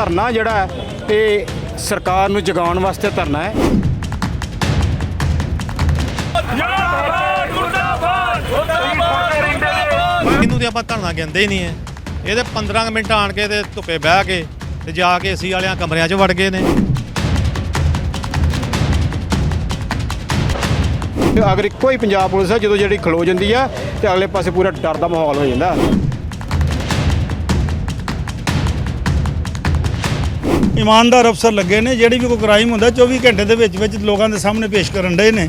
ਧਰਨਾ ਜਿਹੜਾ ਇਹ ਸਰਕਾਰ ਨੂੰ ਜਗਾਉਣ ਵਾਸਤੇ ਧਰਨਾ ਹੈ। ਇਹਨੂੰ ਤੇ ਆਪਾਂ ਧਰਨਾ ਕਹਿੰਦੇ ਨਹੀਂ ਹੈ। ਇਹਦੇ 15 ਕੁ ਮਿੰਟ ਆਣ ਕੇ ਤੇ ਧੁੱਪੇ ਬਹਿ ਕੇ ਤੇ ਜਾ ਕੇ ਏਸੀ ਵਾਲਿਆਂ ਕਮਰਿਆਂ 'ਚ ਵੜ ਗਏ ਨੇ। ਤੇ ਅਗਰ ਇੱਕੋ ਹੀ ਪੰਜਾਬ ਪੁਲਿਸ ਹੈ ਜਦੋਂ ਜਿਹੜੀ ਖਲੋ ਜਾਂਦੀ ਆ ਤੇ ਅਗਲੇ ਪਾਸੇ ਪੂਰਾ ਡਰ ਦਾ ਮਾਹੌਲ ਹੋ ਜਾਂਦਾ। ਇਮਾਨਦਾਰ ਅਫਸਰ ਲੱਗੇ ਨੇ ਜਿਹੜੀ ਵੀ ਕੋਈ ਕ੍ਰਾਈਮ ਹੁੰਦਾ 24 ਘੰਟੇ ਦੇ ਵਿੱਚ ਵਿੱਚ ਲੋਕਾਂ ਦੇ ਸਾਹਮਣੇ ਪੇਸ਼ ਕਰਨ ਡਏ ਨੇ।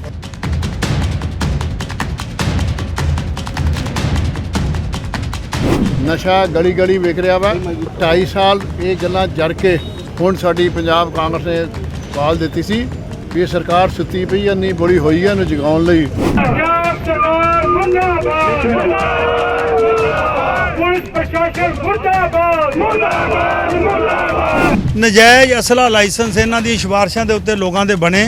ਨਸ਼ਾ ਗਲੀ ਗਲੀ ਵਿਕ ਰਿਹਾ ਵਾ। 2.5 ਸਾਲ ਇਹ ਗੱਲਾਂ ਜੜ ਕੇ ਹੁਣ ਸਾਡੀ ਪੰਜਾਬ ਕਾਂਗਰਸ ਨੇ ਕਾਲ ਦਿੱਤੀ ਸੀ ਵੀ ਇਹ ਸਰਕਾਰ ਸੁੱਤੀ ਪਈ ਆ ਨਹੀਂ ਬੜੀ ਹੋਈ ਆ ਇਹਨੂੰ ਜਗਾਉਣ ਲਈ। ਪੰਜਾਬ ਸਰਕਾਰ ਮੁਰਦਾਬਾਦ। ਪੁਲਿਸ ਪ੍ਰਸ਼ਾਸਨ ਮੁਰਦਾਬਾਦ ਮੁਰਦਾਬਾਦ ਮੁਰਦਾਬਾਦ। ਨਜਾਇਜ਼ ਅਸਲਾ ਲਾਇਸੈਂਸ ਇਹਨਾਂ ਦੀ ਸਿਫਾਰਸ਼ਾਂ ਦੇ ਉੱਤੇ ਲੋਕਾਂ ਦੇ ਬਣੇ।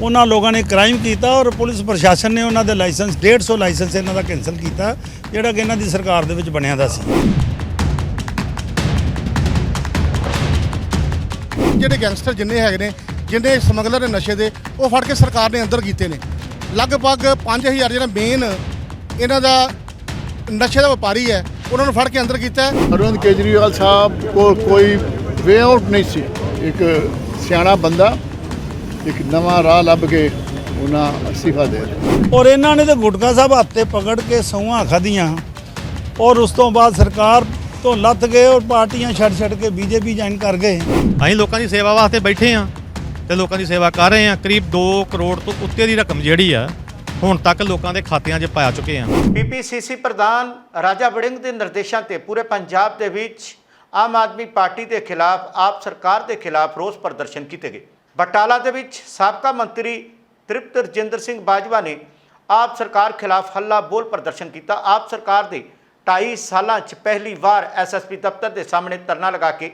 ਉਹਨਾਂ ਲੋਕਾਂ ਨੇ ਕ੍ਰਾਈਮ ਕੀਤਾ ਔਰ ਪੁਲਿਸ ਪ੍ਰਸ਼ਾਸਨ ਨੇ ਉਹਨਾਂ ਦੇ ਲਾਇਸੈਂਸ 150 ਲਾਇਸੈਂਸ ਇਹਨਾਂ ਦਾ ਕੈਨਸਲ ਕੀਤਾ ਜਿਹੜਾ ਕਿ ਇਹਨਾਂ ਦੀ ਸਰਕਾਰ ਦੇ ਵਿੱਚ ਬਣਿਆ ਦਾ ਸੀ। ਜਿਹੜੇ ਗੈਂਗਸਟਰ ਜਿੰਨੇ ਹੈਗੇ ਨੇ ਜਿੰਨੇ ਸਮਗਲਰ ਨੇ ਨਸ਼ੇ ਦੇ ਉਹ ਫੜ ਕੇ ਸਰਕਾਰ ਨੇ ਅੰਦਰ ਕੀਤੇ ਨੇ। ਲਗਭਗ 5000 ਜਿਹੜਾ ਮੇਨ ਇਹਨਾਂ ਦਾ ਨਸ਼ੇ ਦਾ ਵਪਾਰੀ ਹੈ ਉਹਨਾਂ ਨੂੰ ਫੜ ਕੇ ਅੰਦਰ ਕੀਤਾ ਹੈ। ਅਰਵਿੰਦ ਕੇਜਰੀਵਾਲ ਸਾਹਿਬ ਕੋਲ ਕੋਈ ਵੇ ਆਊਟ ਨਹੀਂ ਸੀ। ਇੱਕ ਸਿਆਣਾ ਬੰਦਾ ਇੱਕ ਨਵਾਂ ਰਾਹ ਲੱਭ ਕੇ ਉਹਨਾਂ ਅਸਤੀਫਾ ਦੇ ਔਰ ਇਹਨਾਂ ਨੇ ਤੇ ਗੁਟਕਾ ਸਾਹਿਬ ਹੱਥੇ ਪਕੜ ਕੇ ਸੌਹਾਂ ਖਾਧੀਆਂ। ਔਰ ਉਸ ਤੋਂ ਬਾਅਦ ਸਰਕਾਰ ਤੋਂ ਲੱਥ ਗਏ ਔਰ ਪਾਰਟੀਆਂ ਛੱਡ ਛੱਡ ਕੇ ਬੀਜੇਪੀ ਜੁਆਇਨ ਕਰ ਗਏ। ਅਸੀਂ ਲੋਕਾਂ ਦੀ ਸੇਵਾ ਵਾਸਤੇ ਬੈਠੇ ਆ ਤੇ ਲੋਕਾਂ ਦੀ ਸੇਵਾ ਕਰ ਰਹੇ ਆ ਕਰੀਬ 2 ਕਰੋੜ ਤੋਂ ਉੱਤੇ ਦੀ ਰਕਮ ਜਿਹੜੀ ਆ ਹੁਣ ਤੱਕ ਲੋਕਾਂ ਦੇ ਖਾਤਿਆਂ 'ਚ ਪਾ ਚੁੱਕੇ ਆ ਪੀਪੀਸੀਸੀ ਪ੍ਰਧਾਨ ਰਾਜਾ ਵੜਿੰਗ ਦੇ ਨਿਰਦੇਸ਼ਾਂ ਤੇ ਪੂਰੇ ਪੰਜਾਬ ਦੇ ਵਿੱਚ ਆਮ ਆਦਮੀ ਪਾਰਟੀ ਦੇ ਖਿਲਾਫ, ਆਪ ਸਰਕਾਰ ਦੇ ਖਿਲਾਫ ਰੋਸ ਪ੍ਰਦਰਸ਼ਨ ਕੀਤੇ ਗਏ। ਬਟਾਲਾ ਦੇ ਵਿੱਚ ਸਾਬਕਾ ਮੰਤਰੀ ਤ੍ਰਿਪਤ ਰਜਿੰਦਰ ਸਿੰਘ ਬਾਜਵਾ ਨੇ ਆਪ ਸਰਕਾਰ ਖਿਲਾਫ ਹੱਲਾ ਬੋਲ ਪ੍ਰਦਰਸ਼ਨ ਕੀਤਾ। ਆਪ ਸਰਕਾਰ ਦੇ 2.5 ਸਾਲਾਂ 'ਚ ਪਹਿਲੀ ਵਾਰ ਐਸਐਸਪੀ ਦਫ਼ਤਰ ਦੇ ਸਾਹਮਣੇ ਧਰਨਾ ਲਗਾ ਕੇ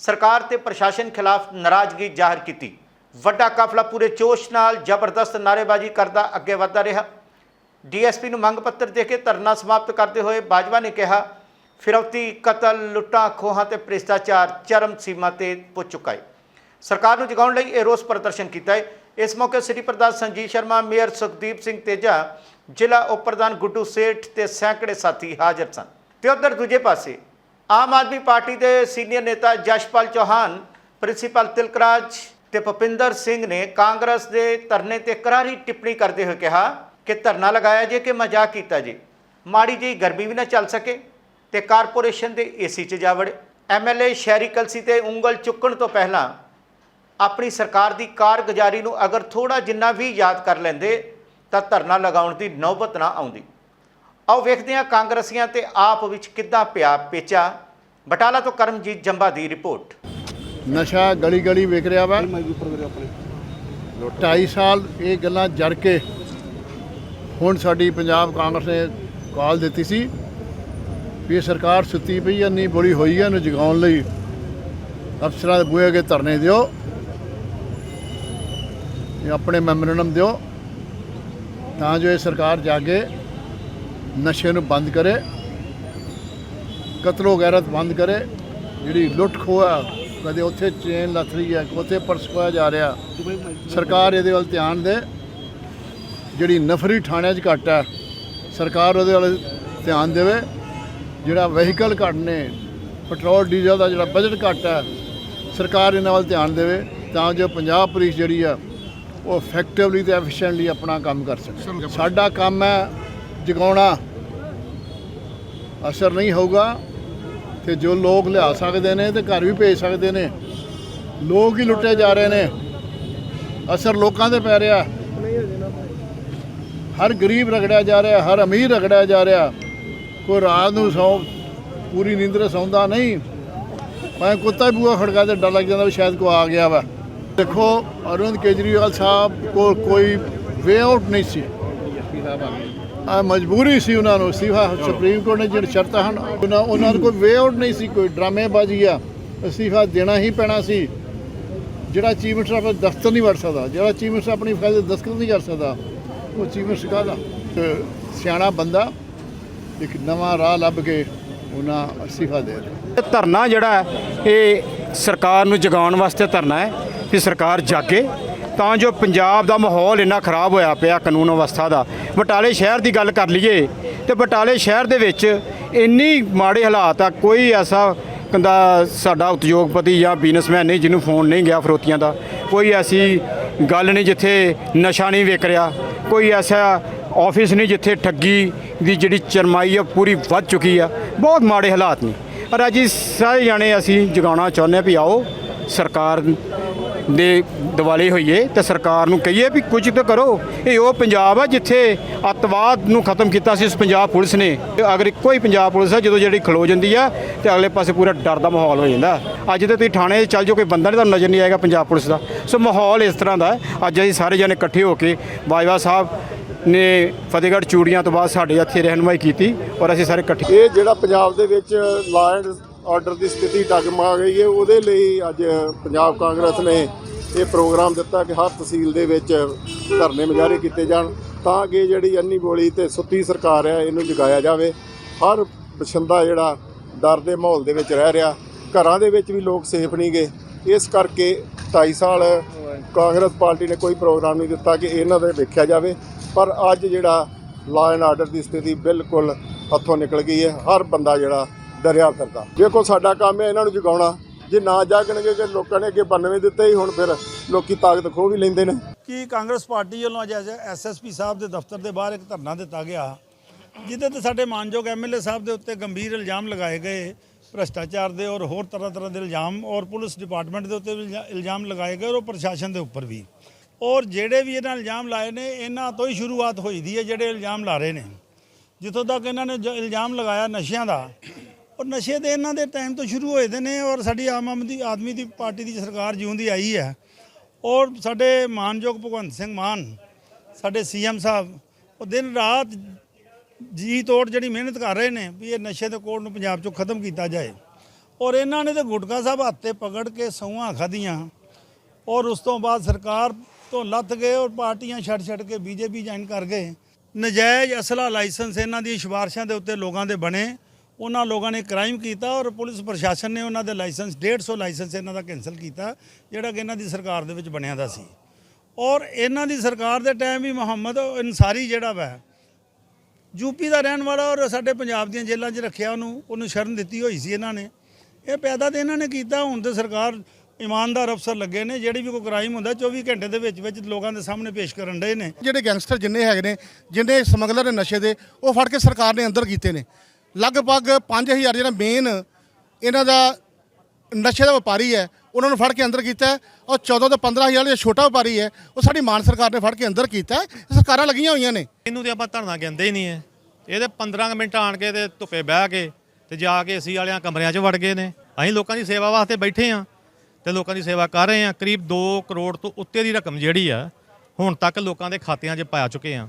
ਸਰਕਾਰ ਤੇ ਪ੍ਰਸ਼ਾਸਨ ਖਿਲਾਫ ਨਾਰਾਜ਼ਗੀ ਜ਼ਾਹਰ ਕੀਤੀ। ਵੱਡਾ ਕਾਫਲਾ ਪੂਰੇ ਜੋਸ਼ ਨਾਲ ਜ਼ਬਰਦਸਤ ਨਾਅਰੇਬਾਜ਼ੀ ਕਰਦਾ ਅੱਗੇ ਵਧਦਾ ਰਿਹਾ। ਡੀਐਸਪੀ ਨੂੰ ਮੰਗ ਪੱਤਰ ਦੇ ਕੇ ਧਰਨਾ ਸਮਾਪਤ ਕਰਦੇ ਹੋਏ ਬਾਜਵਾ ਨੇ ਕਿਹਾ ਫਿਰੌਤੀ ਕਤਲ, ਲੁੱਟਾਂ, ਖੋਹਾਂ ਤੇ ਭ੍ਰਿਸ਼ਟਾਚਾਰ ਚਰਮ ਸੀਮਾ ਤੇ ਪੁੱਜ ਚੁੱਕਾ ਹੈ। ਸਰਕਾਰ ਨੂੰ ਜਗਾਉਣ ਲਈ ਇਹ ਰੋਸ ਪ੍ਰਦਰਸ਼ਨ ਕੀਤਾ ਹੈ। ਇਸ ਮੌਕੇ ਸਿਟੀ ਪ੍ਰਧਾਨ ਸੰਜੀਵ ਸ਼ਰਮਾ, ਮੇਅਰ ਸੁਖਦੀਪ ਸਿੰਘ ਤੇਜਾ, ਜ਼ਿਲ੍ਹਾ ਉਪ ਪ੍ਰਧਾਨ ਗੁੱਡੂ ਸੇਠ ਤੇ ਸੈਂਕੜੇ ਸਾਥੀ ਹਾਜ਼ਰ ਸਨ। ਤੇ ਉਧਰ ਦੂਜੇ ਪਾਸੇ ਆਮ ਆਦਮੀ ਪਾਰਟੀ ਦੇ ਸੀਨੀਅਰ ਨੇਤਾ ਜਸ਼ਪਾਲ ਚੌਹਾਨ, ਪ੍ਰਿੰਸੀਪਲ ਤਿਲਕਰਾਜ ਤੇ ਭਪਿੰਦਰ ਸਿੰਘ ਨੇ ਕਾਂਗਰਸ ਦੇ ਧਰਨੇ ਤੇ ਕਰਾਰੀ ਟਿੱਪਣੀ ਕਰਦੇ ਹੋਏ ਕਿਹਾ ਕਿ ਧਰਨਾ ਲਗਾਇਆ ਜੇ ਕਿ ਮਜ਼ਾਕ ਕੀਤਾ ਜੇ। ਮਾੜੀ ਜਿਹੀ ਗਰਮੀ ਵੀ ਨਾ ਚੱਲ ਸਕੇ। ਤੇ ਕਾਰਪੋਰੇਸ਼ਨ ਦੇ ਏਸੀ 'ਚ ਜਾ ਵੜੇ। ਐਮਐਲਏ ਸ਼ਹਿਰੀ ਕਲਸੀ ਤੇ ਉਂਗਲ ਚੁੱਕਣ ਤੋਂ ਪਹਿਲਾਂ ਆਪਣੀ ਸਰਕਾਰ ਦੀ ਕਾਰਗੁਜ਼ਾਰੀ ਨੂੰ ਅਗਰ ਥੋੜਾ ਜਿੰਨਾ ਵੀ ਯਾਦ ਕਰ ਲੈਂਦੇ ਤਾਂ ਧਰਨਾ ਲਗਾਉਣ ਦੀ ਨੌਬਤ ਨਾ ਆਉਂਦੀ। ਆਓ ਵੇਖਦੇ ਹਾਂ ਕਾਂਗਰਸੀਆਂ ਤੇ ਆਪ ਵਿੱਚ ਕਿੱਦਾਂ ਪਿਆ ਪੇਚਾ। ਬਟਾਲਾ ਤੋਂ ਕਰਮਜੀਤ ਜੰਬਾ ਦੀ ਰਿਪੋਰਟ। ਨਸ਼ਾ ਗਲੀ ਗਲੀ ਵਿਕ ਰਿਹਾ ਵਾ। 2.5 ਸਾਲ ਇਹ ਗੱਲਾਂ ਜੜ ਕੇ ਹੁਣ ਸਾਡੀ ਪੰਜਾਬ ਕਾਂਗਰਸ ਨੇ ਕਾਲ ਦਿੱਤੀ ਸੀ। ਵੀ ਇਹ ਸਰਕਾਰ ਸੁੱਤੀ ਪਈ ਆ ਨਹੀਂ ਬੋਲੀ ਹੋਈ ਆ ਇਹਨੂੰ ਜਗਾਉਣ ਲਈ। ਅਫਸਰਾਂ ਦੇ ਬੂਹੇ ਅੱਗੇ ਧਰਨੇ ਦਿਓ। ਇਹ ਆਪਣੇ ਮੈਮੋਰੰਡਮ ਦਿਓ। ਤਾਂ ਜੋ ਇਹ ਸਰਕਾਰ ਜਾ ਕੇ ਨਸ਼ੇ ਨੂੰ ਬੰਦ ਕਰੇ, ਕਤਲੋ ਗੈਰਤ ਬੰਦ ਕਰੇ। ਜਿਹੜੀ ਲੁੱਟ ਖੋਹ ਕਦੇ ਉੱਥੇ ਚੇਨ ਲੱਥ ਰਹੀ ਹੈ ਉੱਥੇ ਪਰਸ ਖੋਇਆ ਜਾ ਰਿਹਾ। ਸਰਕਾਰ ਇਹਦੇ ਵੱਲ ਧਿਆਨ ਦੇ। ਜਿਹੜੀ ਨਫਰੀ ਥਾਣਿਆਂ 'ਚ ਘੱਟ ਹੈ ਸਰਕਾਰ ਉਹਦੇ ਵੱਲ ਧਿਆਨ ਦੇਵੇ। ਜਿਹੜਾ ਵਹੀਕਲ ਘੱਟ ਨੇ ਪੈਟਰੋਲ ਡੀਜ਼ਲ ਦਾ ਜਿਹੜਾ ਬਜਟ ਘੱਟ ਹੈ ਸਰਕਾਰ ਇਹਨਾਂ ਵੱਲ ਧਿਆਨ ਦੇਵੇ ਤਾਂ ਜੋ ਪੰਜਾਬ ਪੁਲਿਸ ਜਿਹੜੀ ਆ ਉਹ ਇਫੈਕਟਿਵਲੀ ਤੇ ਐਫੀਸ਼ੀਐਂਟਲੀ ਆਪਣਾ ਕੰਮ ਕਰ ਸਕੇ। ਸਾਡਾ ਕੰਮ ਹੈ ਜਗਾਉਣਾ। ਅਸਰ ਨਹੀਂ ਹੋਊਗਾ ਤੇ ਜੋ ਲੋਕ ਲਿਆ ਸਕਦੇ ਨੇ ਤੇ ਘਰ ਵੀ ਭੇਜ ਸਕਦੇ ਨੇ ਲੋਕ ਹੀ ਲੁੱਟੇ ਜਾ ਰਹੇ ਨੇ। ਅਸਰ ਲੋਕਾਂ ਦੇ ਪੈ ਰਿਹਾ। ਹਰ ਗਰੀਬ ਰਗੜਿਆ ਜਾ ਰਿਹਾ ਹਰ ਅਮੀਰ ਰਗੜਿਆ ਜਾ ਰਿਹਾ। ਕੋਈ ਰਾਤ ਨੂੰ ਸੌਂ, ਪੂਰੀ ਨੀਂਦਰ ਸੌਂਦਾ ਨਹੀਂ। ਮੈਂ ਕੁੱਤਾ ਹੀ ਬੂਆ ਖੜਕਾ ਤੇ ਡਰ ਲੱਗ ਜਾਂਦਾ ਵੀ ਸ਼ਾਇਦ ਕੋਈ ਆ ਗਿਆ ਵਾ। ਦੇਖੋ, ਅਰਵਿੰਦ ਕੇਜਰੀਵਾਲ ਸਾਹਿਬ ਕੋਲ ਕੋਈ ਵੇ ਆਊਟ ਨਹੀਂ ਸੀ। ਆ ਮਜਬੂਰੀ ਸੀ ਉਹਨਾਂ ਨੂੰ। ਅਸਤੀਫਾ ਸੁਪਰੀਮ ਕੋਰਟ ਨੇ ਜਿਹੜੀ ਸ਼ਰਤਾਂ ਹਨ, ਉਹਨਾਂ ਉਹਨਾਂ ਨੂੰ ਕੋਈ ਵੇ ਆਊਟ ਨਹੀਂ ਸੀ, ਕੋਈ ਡਰਾਮੇਬਾਜ਼ੀ ਆ। ਅਸਤੀਫਾ ਦੇਣਾ ਹੀ ਪੈਣਾ ਸੀ। ਜਿਹੜਾ ਚੀਫ ਮਿਨਿਸਟਰ ਆਪਣਾ ਦਫ਼ਤਰ ਨਹੀਂ ਵੜ ਸਕਦਾ, ਜਿਹੜਾ ਚੀਫ ਮਿਨਿਸਟਰ ਆਪਣੀ ਫਾਈਲ ਤੇ ਦਸਤਖਤ ਨਹੀਂ ਕਰ ਸਕਦਾ, ਉਹ ਚੀਫ ਮਿਨਿਸਟਰ ਕਾਹਦਾ? ਸਿਆਣਾ ਬੰਦਾ ਇੱਕ ਨਵਾਂ ਰਾਹ ਲੱਭ ਕੇ ਉਹਨਾਂ ਅਸਤੀਫਾ ਦੇ ਦਿੱਤਾ। ਧਰਨਾ ਜਿਹੜਾ ਹੈ, ਇਹ ਸਰਕਾਰ ਨੂੰ ਜਗਾਉਣ ਵਾਸਤੇ ਧਰਨਾ ਹੈ ਕਿ ਸਰਕਾਰ ਜਾਗੇ ਤਾਂ ਜੋ ਪੰਜਾਬ ਦਾ ਮਾਹੌਲ ਇੰਨਾ ਖਰਾਬ ਹੋਇਆ ਪਿਆ ਕਾਨੂੰਨ ਅਵਸਥਾ ਦਾ। ਬਟਾਲੇ ਸ਼ਹਿਰ ਦੀ ਗੱਲ ਕਰ ਲਈਏ ਤੇ ਬਟਾਲੇ ਸ਼ਹਿਰ ਦੇ ਵਿੱਚ ਇੰਨੀ ਮਾੜੇ ਹਾਲਾਤ ਆ ਕੋਈ ਐਸਾ ਕਹਿੰਦਾ ਸਾਡਾ ਉਦਯੋਗਪਤੀ ਜਾਂ ਬਿਜ਼ਨਸਮੈਨ ਨਹੀਂ ਜਿਹਨੂੰ ਫੋਨ ਨਹੀਂ ਗਿਆ ਫਰੋਤੀਆਂ ਦਾ। ਕੋਈ ਐਸੀ ਗੱਲ ਨਹੀਂ ਜਿੱਥੇ ਨਸ਼ਾ ਨਹੀਂ ਵਿਕ ਰਿਹਾ ਕੋਈ ਐਸਾ ਆਫਿਸ ਨਹੀਂ ਜਿੱਥੇ ਠੱਗੀ ਦੀ ਜਿਹੜੀ ਚਰਮਾਈ ਆ ਪੂਰੀ ਵੱਧ ਚੁੱਕੀ ਆ। ਬਹੁਤ ਮਾੜੇ ਹਾਲਾਤ ਨੇ। ਪਰ ਅੱਜ ਸਾਰੇ ਜਾਣੇ ਅਸੀਂ ਜਗਾਉਣਾ ਚਾਹੁੰਦੇ ਹਾਂ ਵੀ ਆਓ, ਸਰਕਾਰ ਦੇ ਦਿਵਾਲੇ ਹੋਈਏ ਤੇ ਸਰਕਾਰ ਨੂੰ ਕਹੀਏ ਵੀ ਕੁਝ ਤਾਂ ਕਰੋ। ਇਹ ਉਹ ਪੰਜਾਬ ਆ ਜਿੱਥੇ ਅੱਤਵਾਦ ਨੂੰ ਖਤਮ ਕੀਤਾ ਸੀ, ਇਸ ਪੰਜਾਬ ਪੁਲਿਸ ਨੇ। ਅਗਰ ਇੱਕੋ ਹੀ ਪੰਜਾਬ ਪੁਲਿਸ ਆ, ਜਦੋਂ ਜਿਹੜੀ ਖਲੋ ਜਾਂਦੀ ਆ ਤੇ ਅਗਲੇ ਪਾਸੇ ਪੂਰਾ ਡਰ ਦਾ ਮਾਹੌਲ ਹੋ ਜਾਂਦਾ। ਅੱਜ ਤੇ ਤੁਸੀਂ ਥਾਣੇ 'ਚ ਚੱਲ ਜਾਓ, ਕੋਈ ਬੰਦਾ ਨਹੀਂ ਤੁਹਾਨੂੰ ਨਜ਼ਰ ਨਹੀਂ ਆਏਗਾ ਪੰਜਾਬ ਪੁਲਿਸ ਦਾ। ਸੋ ਮਾਹੌਲ ਇਸ ਤਰ੍ਹਾਂ ਦਾ ਅੱਜ ਅਸੀਂ ਸਾਰੇ ਜਣੇ ਇਕੱਠੇ ਹੋ ਕੇ ਬਾਜਵਾ ਸਾਹਿਬ ਨੇ ਫਤਿਹਗੜ੍ਹ ਚੂੜੀਆਂ ਤੋਂ ਬਾਅਦ ਸਾਡੇ ਇੱਥੇ ਰਹਿਨਮਾਈ ਕੀਤੀ ਔਰ ਅਸੀਂ ਸਾਰੇ ਇਕੱਠੇ ਇਹ ਜਿਹੜਾ ਪੰਜਾਬ ਦੇ ਵਿੱਚ ਲਾਅ ਐਂਡ ਆਰਡਰ ਦੀ ਸਥਿਤੀ ਡਗਮਗਾ ਗਈ ਹੈ, ਉਹਦੇ ਲਈ ਅੱਜ ਪੰਜਾਬ ਕਾਂਗਰਸ ਨੇ ਇਹ ਪ੍ਰੋਗਰਾਮ ਦਿੱਤਾ ਕਿ ਹਰ ਤਹਿਸੀਲ ਦੇ ਵਿੱਚ ਧਰਨੇ ਮੁਜ਼ਾਹਰੇ ਕੀਤੇ ਜਾਣ ਤਾਂ ਕਿ ਜਿਹੜੀ ਅੰਨੀ ਬੋਲੀ ਤੇ ਸੁੱਤੀ ਸਰਕਾਰ ਹੈ, ਇਹਨੂੰ ਜਗਾਇਆ ਜਾਵੇ। ਹਰ ਬਛਿੰਦਾ ਜਿਹੜਾ ਡਰ ਦੇ ਮਾਹੌਲ ਦੇ ਵਿੱਚ ਰਹਿ ਰਿਹਾ, ਘਰਾਂ ਦੇ ਵਿੱਚ ਵੀ ਲੋਕ ਸੇਫ ਨਹੀਂ ਗਏ ਇਸ ਕਰਕੇ 2.5 ਸਾਲ ਕਾਂਗਰਸ ਪਾਰਟੀ ਨੇ ਕੋਈ ਪ੍ਰੋਗਰਾਮ ਨਹੀਂ ਦਿੱਤਾ ਕਿ ਇਹਨਾਂ ਦੇ ਵੇਖਿਆ ਜਾਵੇ। ਪਰ ਅੱਜ ਜਿਹੜਾ ਲਾਅ ਐਂਡ ਆਰਡਰ ਦੀ ਸਥਿਤੀ ਬਿਲਕੁਲ ਹੱਥੋਂ ਨਿਕਲ ਗਈ ਹੈ। ਹਰ ਬੰਦਾ ਜਿਹੜਾ ਡਰਿਆ ਫਿਰਦਾ। ਦੇਖੋ ਸਾਡਾ ਕੰਮ ਹੈ ਇਹਨਾਂ ਨੂੰ ਜਗਾਉਣਾ। ਜੇ ਨਾ ਜਾਗਣਗੇ ਕਿ ਲੋਕਾਂ ਨੇ ਅੱਗੇ 92 ਦਿੱਤੇ ਹੀ, ਹੁਣ ਫਿਰ ਲੋਕੀ ਤਾਕਤ ਖੋ ਵੀ ਲੈਂਦੇ ਨੇ। ਕੀ ਕਾਂਗਰਸ ਪਾਰਟੀ ਵੱਲੋਂ ਅੱਜ ਐਸਐਸਪੀ ਸਾਹਿਬ ਦੇ ਦਫ਼ਤਰ ਦੇ ਬਾਹਰ ਇੱਕ ਧਰਨਾ ਦਿੱਤਾ ਗਿਆ ਜਿਹਦੇ ਤੇ ਸਾਡੇ ਮਾਨਯੋਗ ਐਮਐਲਏ ਸਾਹਿਬ ਦੇ ਉੱਤੇ ਗੰਭੀਰ ਇਲਜ਼ਾਮ ਲਗਾਏ ਗਏ। ਭ੍ਰਸ਼ਟਾਚਾਰ ਦੇ ਔਰ ਹੋਰ ਤਰ੍ਹਾਂ ਤਰ੍ਹਾਂ ਦੇ ਇਲਜ਼ਾਮ ਔਰ ਪੁਲਿਸ ਡਿਪਾਰਟਮੈਂਟ ਦੇ ਉੱਤੇ ਵੀ ਇਲਜ਼ਾਮ ਲਗਾਏ ਗਏ ਔਰ ਪ੍ਰਸ਼ਾਸਨ ਦੇ ਉੱਪਰ ਵੀ। ਔਰ ਜਿਹੜੇ ਵੀ ਇਹਨਾਂ ਇਲਜ਼ਾਮ ਲਾਏ ਨੇ, ਇਹਨਾਂ ਤੋਂ ਹੀ ਸ਼ੁਰੂਆਤ ਹੋਈ ਦੀ ਹੈ ਜਿਹੜੇ ਇਲਜ਼ਾਮ ਲਾ ਰਹੇ ਨੇ। ਜਿੱਥੋਂ ਤੱਕ ਇਹਨਾਂ ਨੇ ਜੋ, ਇਲਜ਼ਾਮ ਲਗਾਇਆ ਨਸ਼ਿਆਂ ਦਾ, ਔਰ ਨਸ਼ੇ ਦੇ ਇਹਨਾਂ ਦੇ ਟਾਈਮ ਤੋਂ ਸ਼ੁਰੂ ਹੋਏ ਦੇ ਨੇ, ਔਰ ਸਾਡੀ ਆਮ ਆਦਮੀ ਆਦਮੀ ਦੀ ਪਾਰਟੀ ਦੀ ਸਰਕਾਰ ਜਿਉਂਦੀ ਆਈ ਹੈ। ਔਰ ਸਾਡੇ ਮਾਨਯੋਗ ਭਗਵੰਤ ਸਿੰਘ ਮਾਨ, ਸਾਡੇ ਸੀਐਮ ਸਾਹਿਬ, ਉਹ ਦਿਨ ਰਾਤ ਜੀ ਤੋੜ ਜਿਹੜੀ ਮਿਹਨਤ ਕਰ ਰਹੇ ਨੇ, ਵੀ ਇਹ ਨਸ਼ੇ ਦੇ ਕੋੜ ਨੂੰ ਪੰਜਾਬ ਚੋਂ ਖਤਮ ਕੀਤਾ ਜਾਏ। ਔਰ ਇਹਨਾਂ ਨੇ ਤੇ ਗੁਟਕਾ ਸਾਹਿਬ ਹੱਥੇ ਪਕੜ ਕੇ ਸੌਹਾਂ ਖਾਧੀਆਂ, ਔਰ ਉਸ ਤੋਂ ਬਾਅਦ ਸਰਕਾਰ ਤੋਂ ਲੱਥ ਗਏ ਔਰ ਪਾਰਟੀਆਂ ਛੱਡ ਛੱਡ ਕੇ ਬੀਜੇਪੀ ਜੁਆਇਨ ਕਰ ਗਏ। ਨਜਾਇਜ਼ ਅਸਲਾ ਲਾਇਸੈਂਸ ਇਹਨਾਂ ਦੀ ਸਿਫਾਰਸ਼ਾਂ ਦੇ ਉੱਤੇ ਲੋਕਾਂ ਦੇ ਬਣੇ। ਉਹਨਾਂ ਲੋਕਾਂ ਨੇ ਕ੍ਰਾਈਮ ਕੀਤਾ ਔਰ ਪੁਲਿਸ ਪ੍ਰਸ਼ਾਸਨ ਨੇ ਉਹਨਾਂ ਦੇ ਲਾਇਸੈਂਸ 150 ਲਾਇਸੈਂਸ ਇਹਨਾਂ ਦਾ ਕੈਨਸਲ ਕੀਤਾ, ਜਿਹੜਾ ਕਿ ਇਹਨਾਂ ਦੀ ਸਰਕਾਰ ਦੇ ਵਿੱਚ ਬਣਿਆ ਦਾ ਸੀ। ਔਰ ਇਹਨਾਂ ਦੀ ਸਰਕਾਰ ਦੇ ਟਾਈਮ ਵੀ ਮੁਹੰਮਦ ਅਨਸਾਰੀ ਜਿਹੜਾ ਵਾ ਯੂਪੀ ਦਾ ਰਹਿਣ ਵਾਲਾ ਔਰ ਸਾਡੇ ਪੰਜਾਬ ਦੀਆਂ ਜੇਲ੍ਹਾਂ 'ਚ ਰੱਖਿਆ ਉਹਨੂੰ ਉਹਨੂੰ ਸ਼ਰਨ ਦਿੱਤੀ ਹੋਈ ਸੀ ਇਹਨਾਂ ਨੇ। ਇਹ ਪੈਦਾ ਤੇ ਇਹਨਾਂ ਨੇ ਕੀਤਾ, ਹੁਣ ਤੇ ਸਰਕਾਰ ਇਮਾਨਦਾਰ ਅਫਸਰ ਲੱਗੇ ਨੇ ਜਿਹੜੀ ਵੀ ਕੋਈ ਕ੍ਰਾਈਮ ਹੁੰਦਾ 24 ਘੰਟੇ ਦੇ ਵਿੱਚ ਵਿੱਚ ਲੋਕਾਂ ਦੇ ਸਾਹਮਣੇ ਪੇਸ਼ ਕਰਨ ਡਏ ਨੇ। ਜਿਹੜੇ ਗੈਂਗਸਟਰ ਜਿੰਨੇ ਹੈਗੇ ਨੇ ਜਿੰਨੇ ਸਮਗਲਰ ਨੇ ਨਸ਼ੇ ਦੇ ਉਹ ਫੜ ਕੇ ਸਰਕਾਰ ਨੇ ਅੰਦਰ ਕੀਤੇ ਨੇ। ਲਗਭਗ 5000 ਜਿਹੜਾ ਮੇਨ ਇਹਨਾਂ ਦਾ ਨਸ਼ੇ ਦਾ ਵਪਾਰੀ ਹੈ ਉਹਨਾਂ ਨੂੰ ਫੜ ਕੇ ਅੰਦਰ ਕੀਤਾ ਹੈ ਔਰ 14 ਤੋਂ 15000 ਜਿਹੜਾ ਛੋਟਾ ਵਪਾਰੀ ਹੈ ਉਹ ਸਾਡੀ ਮਾਨ ਸਰਕਾਰ ਨੇ ਫੜ ਕੇ ਅੰਦਰ ਕੀਤਾ ਸਰਕਾਰਾਂ ਲੱਗੀਆਂ ਹੋਈਆਂ ਨੇ। ਇਹਨੂੰ ਤੇ ਆਪਾਂ ਧਰਨਾ ਕਹਿੰਦੇ ਹੀ ਨਹੀਂ ਹੈ। ਇਹਦੇ 15 ਕੁ ਮਿੰਟ ਆਣ ਕੇ ਤੇ ਧੁੱਪੇ ਬਹਿ ਕੇ ਤੇ ਜਾ ਕੇ ਏਸੀ ਵਾਲਿਆਂ ਕਮਰਿਆਂ 'ਚ ਵੜ ਗਏ ਨੇ। ਅਸੀਂ ਲੋਕਾਂ ਦੀ ਸੇਵਾ ਵਾਸਤੇ ਬੈਠੇ ਆ ਤੇ ਲੋਕਾਂ ਦੀ ਸੇਵਾ ਕਰ ਰਹੇ ਆ ਕਰੀਬ 2 ਕਰੋੜ ਤੋਂ ਉੱਤੇ ਦੀ ਰਕਮ ਜਿਹੜੀ ਆ ਹੁਣ ਤੱਕ ਲੋਕਾਂ ਦੇ ਖਾਤਿਆਂ 'ਚ ਪਾਇਆ ਚੁੱਕੇ ਆ